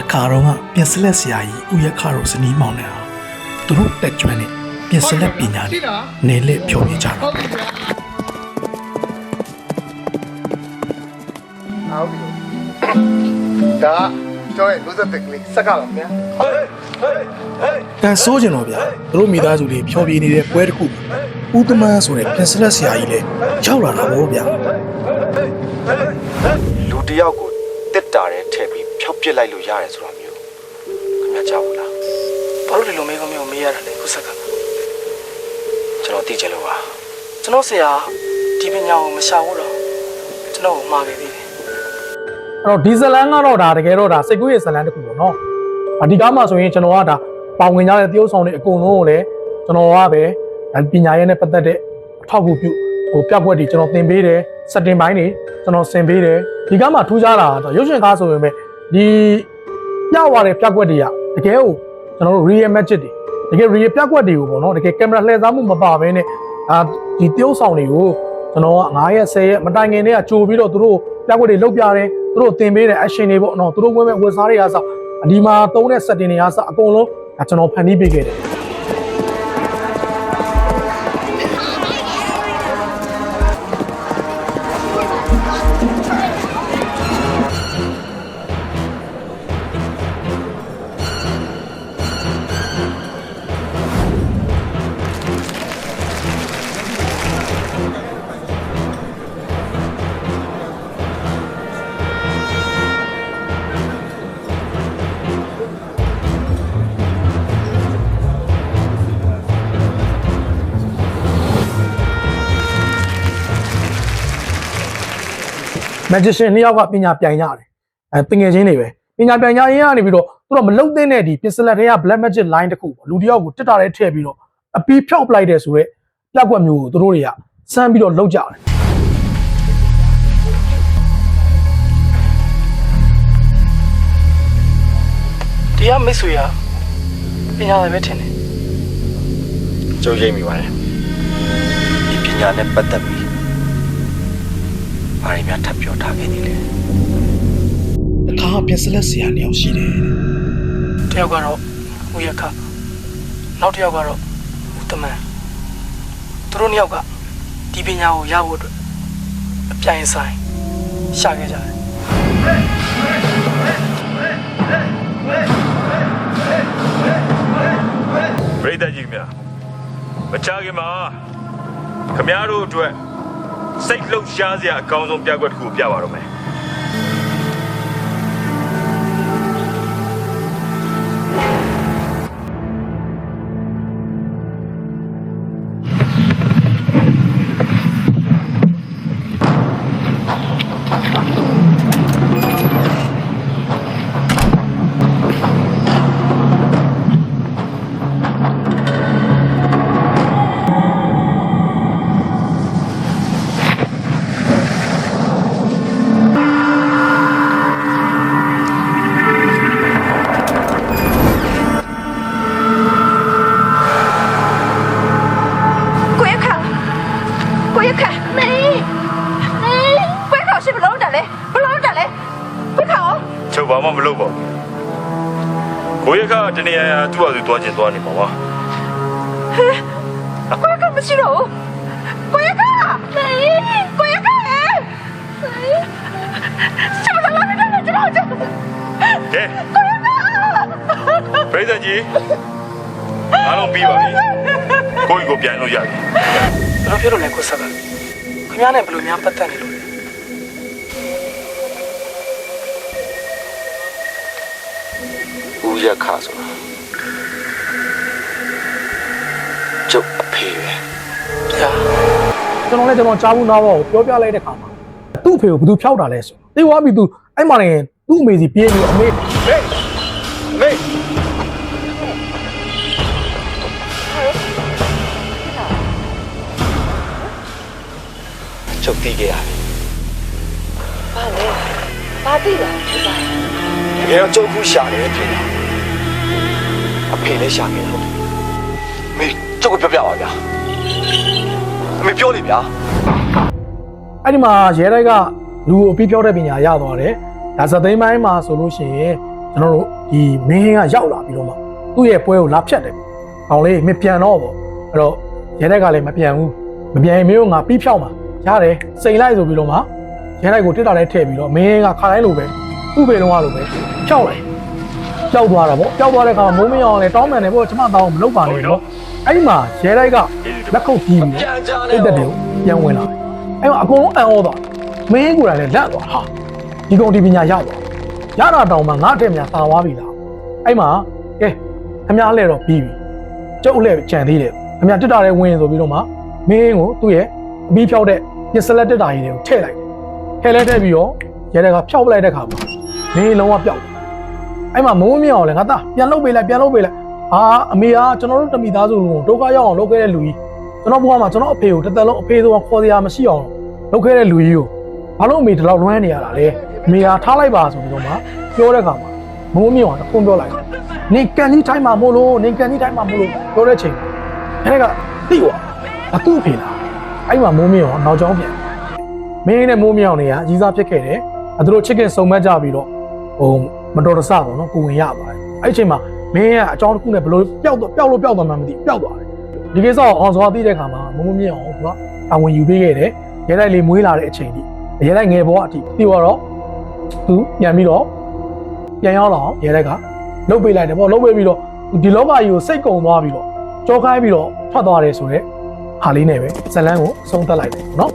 တခါတော့ကပြင်စလက်ဆရာကြီးဦးရခတို့ဇနီးမောင်နှံဟာသူတို့တက်ကျွမ်းတဲ့ပြင်စလက်ပညာနဲ့နေလက်ဖြောပြကြတာဟုတ်ပြီဗျာဟုတ်ပြီဒါကျော်ရဲ့လူသက်တက်ကလေးစက်ကပါဗျာတန်ဆိုးကြင်တော့ဗျာသူတို့မိသားစုတွေဖြောပြနေတဲ့ပွဲတစ်ခုဦးသမန်းဆိုတဲ့ပြင်စလက်ဆရာကြီးလည်းရောက်လာတာဗောဗျာလူတစ်ယောက်ကို တစ်တာတဲ့ထည့်ပြီးဖျောက်ပစ်လိုက်လို့ရတယ်ဆိုတာမျိုးခင်ဗျာကြားဘူးလားဘာလို့ဒီလိုမေးခွန်းမျိုးမေးရတာလဲခုဆက်ကကျွန်တော်သိချင်လို့ပါကျွန်တော်ဆရာဒီပညာကိုမရှာဘူးတော့ကျွန်တော်ကိုမှာခဲ့သေးတယ်အဲ့တော့ဒီဇလန်ကတော့ဒါတကယ်တော့ဒါစိတ်ကူးရဲ့ဇလန်တစ်ခုပေါ့နော်အဒီကားမှာဆိုရင်ကျွန်တော်ကဒါပေါဝင်ကြတဲ့တရုပ်ဆောင်တွေအကုန်လုံးကိုလည်းကျွန်တော်ကပဲဒါပညာရေးနဲ့ပတ်သက်တဲ့အထောက်အကူပြု ဟိုပြက်ွက်တွေကျွန်တော်သင်ပေးတယ်စက်တင်ပိုင်းတွေကျွန်တော်ဆင်ပေးတယ်ဒီကားမှာထူးခြားတာကတော့ရုပ်ရှင်ကားဆိုရင်ပဲဒီပြဝတဲ့ပြက်ွက်တွေကတကယ်ကိုကျွန်တော်တို့ real magic တွေတကယ် real ပြက်ွက်တွေကိုပေါ့နော်တကယ်ကင်မရာလှည့်စားမှုမပါဘဲနဲ့ဒါဒီတရုပ်ဆောင်တွေကိုကျွန်တော်က9ရက်10ရက်မတိုင်ခင်တည်းကကြိုပြီးတော့သူတို့ပြက်ွက်တွေလုတ်ပြတယ်သူတို့သင်ပေးတယ် action တွေပေါ့နော်သူတို့ဝင်မဲ့ဝက်စားတွေကစဒီမှာသုံးတဲ့ setting တွေကစအကုန်လုံးဒါကျွန်တော်ဖန်တီးပေးခဲ့တယ် magician နှစ်ယောက်ကပညာပြိုင်ကြတယ်အဲတင်ငယ်ချင်းတွေပဲပညာပြိုင်ကြရင်ကနေပြီးတော့သူတို့မလုံတဲ့တဲ့ဒီ pixel တွေက black magic line တစ်ခုပေါ့လူတစ်ယောက်ကိုတစ်တာတဲ့ထည့်ပြီးတော့အပီးဖြောက်ပလိုက်တယ်ဆိုတော့ပြက်ကွက်မျိုးကိုသူတို့တွေကစမ်းပြီးတော့လောက်ကြတယ်ဒီကမိတ်ဆွေကပညာလည်းပဲထင်တယ်ကျုပ်ရိပ်မိပါတယ်ဒီပညာနဲ့ပတ်သက်ပြီး ဘာတွေများထပ်ပြောထားခဲ့သေးလဲတခါပြင်စလက်ဆရာနှစ်ယောက်ရှိတယ်တဲ့တယောက်ကတော့ဦးရခနောက်တစ်ယောက်ကတော့ဦးတမန်သူတို့နှစ်ယောက်ကဒီပညာကိုရဖို့အတွက်အပြိုင်ဆိုင်ရှာခဲ့ကြတယ်ပရိသတ်ကြီးများမချခင်မှာခမည်းတော်အတွက် စိတ်လှုပ်ရှားစရာအကောင်းဆုံးပြကွက်တစ်ခုပြပါတော့မယ် လုပ်ပါဘူးကိုရခတနေရာရာသူ့အတူသွားချင်းသွားနေပါပါကိုရခါမရှိတော့ကိုရခါမေးကိုရခါရှိဘလုံးတက်လဲကျွန်တော်ကျွန်တော်ကဲပရိသတ်ကြီးအားလုံးပြီးပါပြီကိုကြီးကိုပြန်လို့ရတယ်ဘယ်လိုဖြစ်လို့လဲခုဆက်ကခင်ဗျားနဲ့ဘယ်လိုများပတ်သက်နေလို့ ဦးရခဆိုတာကျုပ်အဖေပဲဗျာကျွန်တော်လည်းကျွန်တော်ကြားဘူးနားဘောကိုပြောပြလိုက်တဲ့ခါမှာသူ့အဖေကိုဘယ်သူဖျောက်တာလဲဆိုတေးဝါပြီသူအဲ့မှာလည်းသူ့အမေစီပြေးပြီးအမေမေးကျုပ်သိခဲ့ရတယ်ဘာလဲဘာတိလဲတက ယ်တော့ကျုပ်ခုရှာနေတယ်ဖြစ်တယ်အဖေလည်းရှာခဲ့ဟုတ်တယ်မေးကျုပ်ကိုပြောပြပါဗျာအမေပြောလေဗျာအဲ့ဒီမှာရဲတိုက်ကလူကိုအပြီးပြောတဲ့ပညာရသွားတယ်ဒါဇသိမ်းပိုင်းမှာဆိုလို့ရှိရင်ကျွန်တော်တို့ဒီမင်းကရောက်လာပြီးတော့မှသူ့ရဲ့ပွဲကိုလာဖြတ်တယ်။အောင်လေးမပြန်တော့ပေါ့အဲ့တော့ရဲတိုက်ကလည်းမပြန်ဘူးမပြန်ရင်မင်းတို့ငါပြီးဖြောက်မှာရတယ်စိန်လိုက်ဆိုပြီးတော့မှရဲတိုက်ကိုတစ်တာလဲထည့်ပြီးတော့မင်းကခါတိုင်းလိုပဲ သူ့ပေလုံးကလိုပဲဖြောက်လိုက်ပျောက်သွားတာပေါ့ပျောက်သွားတဲ့အခါမှာမိုးမင်းအောင်လည်းတောင်းပန်တယ်ပေါ့ကျမတောင်းမလုပ်ပါနဲ့ပေါ့အဲ့ဒီမှာရဲတိုက်ကလက်ခုပ်တီးပြီးတော့အိတ်သက်တွေကိုပြန်ဝင်လာတယ်အဲ့မှာအကုန်လုံးအံ့ဩသွားမင်းကိုယ်တိုင်လည်းလက်သွားဟာဒီကောင်ဒီပညာရောက်သွားရတာတောင်မှငါ့အထက်များပါသွားပြီလားအဲ့မှာကဲခမားလဲတော့ပြီးပြီကျုပ်လည်းကြံသေးတယ်ခမားတက်တာလည်းဝင်ဆိုပြီးတော့မှမင်းကိုသူ့ရဲ့အပြီးဖြောက်တဲ့ပစ္စလက်တက်တာကြီးတွေကိုထည့်လိုက်တယ်ထည့်လိုက်တဲ့ပြီးတော့ရဲတိုက်ကဖြောက်ပလိုက်တဲ့ခါမှာ မင်းလုံးဝပျောက်တယ်အဲ့မှာမိုးမြင့်အောင်လဲငါသားပြန်လုပ်ပေးလိုက်ပြန်လုပ်ပေးလိုက်အာအမေကကျွန်တော်တို့တမိသားစုလုံးကိုဒုက္ခရောက်အောင်လုပ်ခဲ့တဲ့လူကြီးကျွန်တော်ဘဝမှာကျွန်တော်အဖေကိုတစ်သက်လုံးအဖေဆိုခေါ်စရာမရှိအောင်လုပ်ခဲ့တဲ့လူကြီးကိုဘာလို့အမေဒီလောက်လွမ်းနေရတာလဲအမေကထားလိုက်ပါဆိုပြီးတော့မှပြောတဲ့ခါမှာမိုးမြင့်အောင်တခုံးပြောလိုက်တယ်နင်ကန်ကြီးတိုင်းမှာမို့လို့နင်ကန်ကြီးတိုင်းမှာမို့လို့ပြောတဲ့ချိန်အဲ့ဒါကတိ့ဝအတူဖေလားအဲ့မှာမိုးမြင့်အောင်နောက်ကျောင်းပြန်မင်းနဲ့မိုးမြင့်အောင်နေကအကြီးစားဖြစ်ခဲ့တယ်အဲသူတို့ချစ်ခင်စုံမက်ကြပြီးတော့ ဟိုမတော်တဆပေါ့နော်ကိုဝင်ရပါတယ်အဲ့ဒီအချိန်မှာမင်းကအကြောင်းတစ်ခုနဲ့ဘလို့ပျောက်တော့ပျောက်လို့ပျောက်သွားမှမသိပျောက်သွားတယ်ဒီကိစ္စကိုအောင်စွာသိတဲ့ခါမှာမုံမမြင့်အောင်သူကတာဝန်ယူပေးခဲ့တယ်ရဲတိုက်လေးမွေးလာတဲ့အချိန်ထိရဲတိုက်ငယ်ဘောအထိပြီးတော့သူပြန်ပြီးတော့ပြန်ရောက်လာအောင်ရဲတိုက်ကလှုပ်ပေးလိုက်တယ်ပေါ့လှုပ်ပေးပြီးတော့ဒီလောကကြီးကိုစိတ်ကုံသွားပြီးတော့ကြောခိုင်းပြီးတော့ထွက်သွားတယ်ဆိုတော့ဟာလေးနဲ့ပဲဇလန်းကိုအဆုံးသတ်လိုက်တယ်ပေါ့နော်